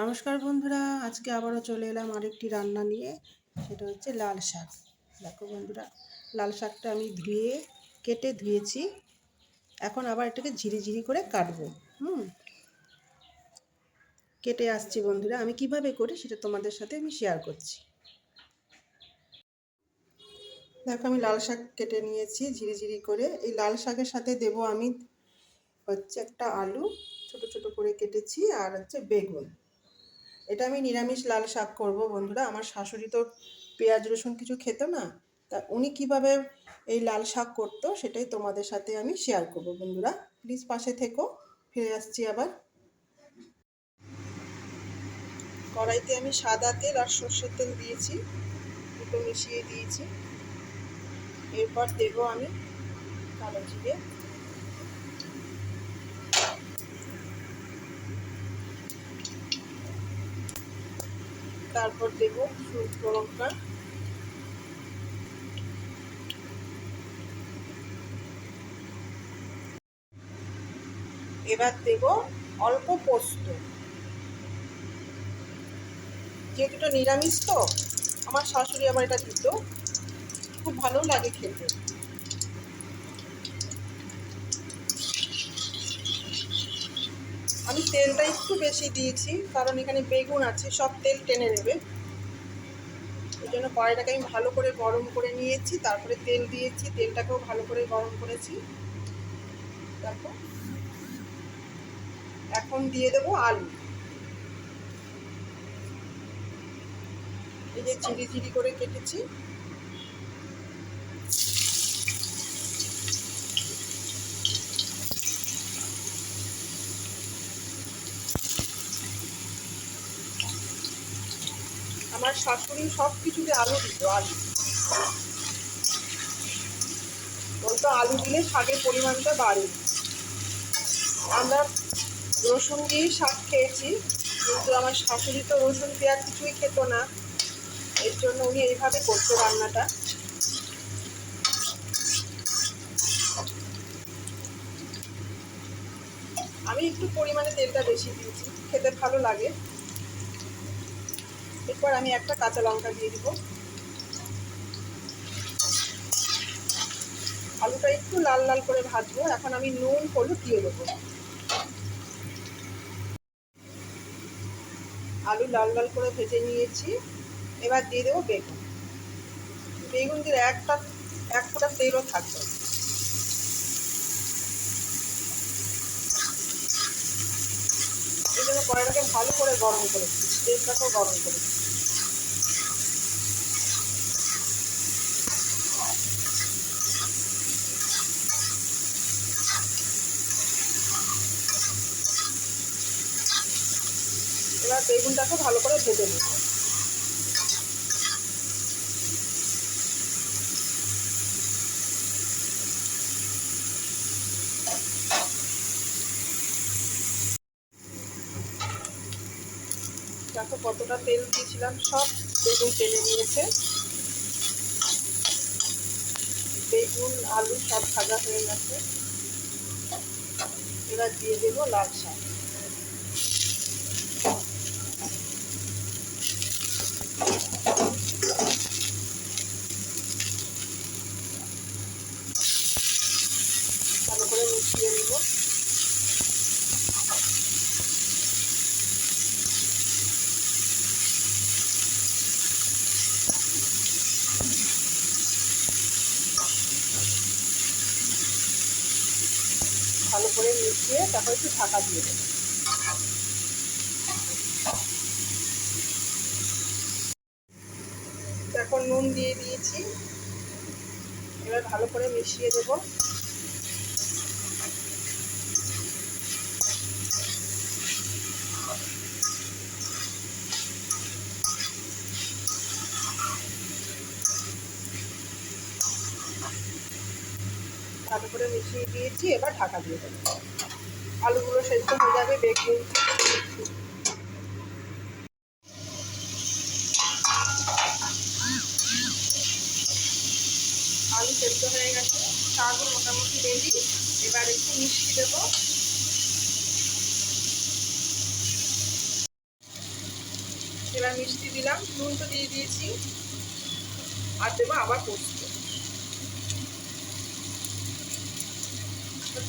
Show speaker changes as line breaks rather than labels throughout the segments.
নমস্কার বন্ধুরা, আজকে আবারও চলে এলাম আরেকটি রান্না নিয়ে, সেটা হচ্ছে লাল শাক। দেখো বন্ধুরা, লাল শাকটা আমি ধুয়ে, কেটে ধুয়েছি। এখন আবার এটাকে ঝিরি ঝিরি করে কাটবো, হুম? কেটে আসছি বন্ধুরা, আমি কীভাবে করি সেটা তোমাদের সাথে আমি শেয়ার করছি। দেখো, আমি লাল শাক কেটে নিয়েছি ঝিরি ঝিরি করে। এই লাল শাকের সাথে দেব আমি হচ্ছে একটা আলু, ছোট ছোট করে কেটেছি, আর হচ্ছে বেগুন। এটা আমি নিরামিষ লাল শাক করব, বন্ধুরা। আমার শাশুড়ি তো পেঁয়াজ, রসুন কিছু খেত না। তা উনি কীভাবে এই লাল শাক করতো, সেটাই তোমাদের সাথে আমি শেয়ার করব, বন্ধুরা। প্লিজ পাশে থেকো, ফিরে আসছি আবার। কড়াইতে আমি সাদা তেল আর সর্ষের তেল দিয়েছি, দুটো মিশিয়ে দিয়েছি। এরপর দেবো আমি কালো জিরে। তারপর দেবো শুকনো লঙ্কা এবার দেব অল্প পোস্ত। যেহেতু নিরামিষ তো, আমার শাশুড়ি আমার এটা দিত। খুব ভালো লাগে খেতে। আমি তেলটা একটু বেশি দিয়েছি, কারণ এখানে বেগুন আছে, সব তেল টেনে নেবে। এই জন্য কড়াইটাকে আমি ভালো করে গরম করে নিয়েছি, তারপরে তেল দিয়েছি, তেলটাকেও ভালো করে গরম করেছি। দেখো। এখন দিয়ে দেবো আলু। এই যে ঝিরি ঝিরি করে কেটেছি। আমার শাশুড়ি সব কিছুতে আলু দিত, আলু। বলতো, আলু দিলে শাকের পরিমাণটা বাড়ে। আমরা রসুন দিয়েই শাক খেয়েছি, কিন্তু আমার শাশুড়ি তো রসুন পেঁয়াজ কিছুই খেত না। এর জন্য উনি এইভাবে করতো রান্নাটা। আমি একটু পরিমাণে তেলটা বেশি দিয়েছি, খেতে ভালো লাগে। এরপর আমি একটা কাঁচা লঙ্কা দিয়ে দিব। আলুটা একটু লাল লাল করে ভাজবো। এখন আমি নুন, হলুদ দিয়ে দেবো। আলু লাল লাল করে ভেজে নিয়েছি। এবার দিয়ে দেবো বেগুন। বেগুন দিয়ে একটা, এক ফোঁটা তেলও থাকবে। এই জন্য কড়াইটাকে ভালো করে গরম করেছি তেলটাকেও গরম করেছি এবার বেগুনটাকে ভালো করে ভেজে নেব। দেখো কতটা তেল দিয়েছিলাম, সব বেগুন তেলে নিয়েছে। বেগুন, আলু সব ভাজা হয়ে গেছে। এবার দিয়ে দেবো লাল শাক ভালো করে মিশিয়ে নেব ভালো করে মিশিয়ে তারপর একটু ঢাকা দিয়ে দেবো। এখন নুন দিয়ে দিয়েছি। এবার ভালো করে মিশিয়ে দেবো। ভালো করে মিশিয়ে দিয়েছি, এবার ঢাকা দিয়ে দেবো। আলুগুলো সেদ্ধ হয়ে যাবে বেগুন আলু সেদ্ধ হয়ে গেছে শাকও মোটামুটি রেডি এবার একটু মিশিয়ে দেবো। এবার মিষ্টি দিলাম নুন তো দিয়ে দিয়েছি। আর দেবো আবার পোস্ত।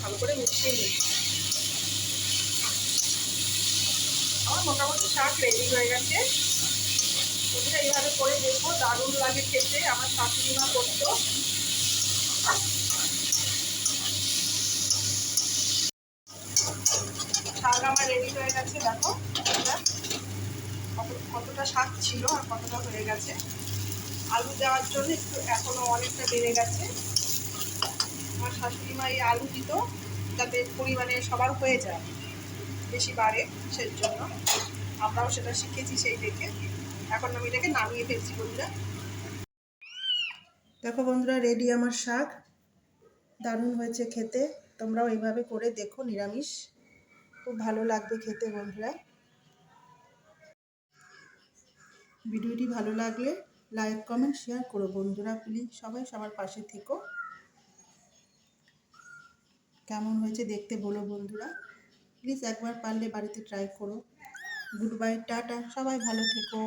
ভালো করে মিশিয়ে নিচ্ছি আমার মোটামুটি শাক রেডি হয়ে গেছে। ওটা এইভাবে করে দেখব, দারুণ লাগে খেতে, আমার শাশুড়ি মা করতো। শাক আমার রেডি হয়ে গেছে, দেখো। কত- কতটা শাক ছিল আর কতটা হয়ে গেছে। আলু দেওয়ার জন্য একটু এখনও অনেকটা বেড়ে গেছে। শাশুড়ি মা এই আলু দিত, যাতে পরিমাণে সবার হয়ে যায়, বেশি বাড়ে সেই জন্য আমরাও সেটা শিখেছি সেই দেখে। এখন আমি এটাকে নামিয়ে ফেলছি বন্ধুরা। দেখো বন্ধুরা রেডি আমার শাক। দারুণ হয়েছে খেতে। তোমরাও এইভাবে করে দেখো নিরামিষ। খুব ভালো লাগবে খেতে বন্ধুরা। ভিডিওটি ভালো লাগলে লাইক কমেন্ট শেয়ার করো বন্ধুরা প্লিজ সবাই সবার পাশে থেকো। কেমন হয়েছে দেখতে বলো বন্ধুরা। প্লিজ একবার পারলে বাড়িতে ট্রাই করো। গুড বাই টাটা, সবাই ভালো থেকো।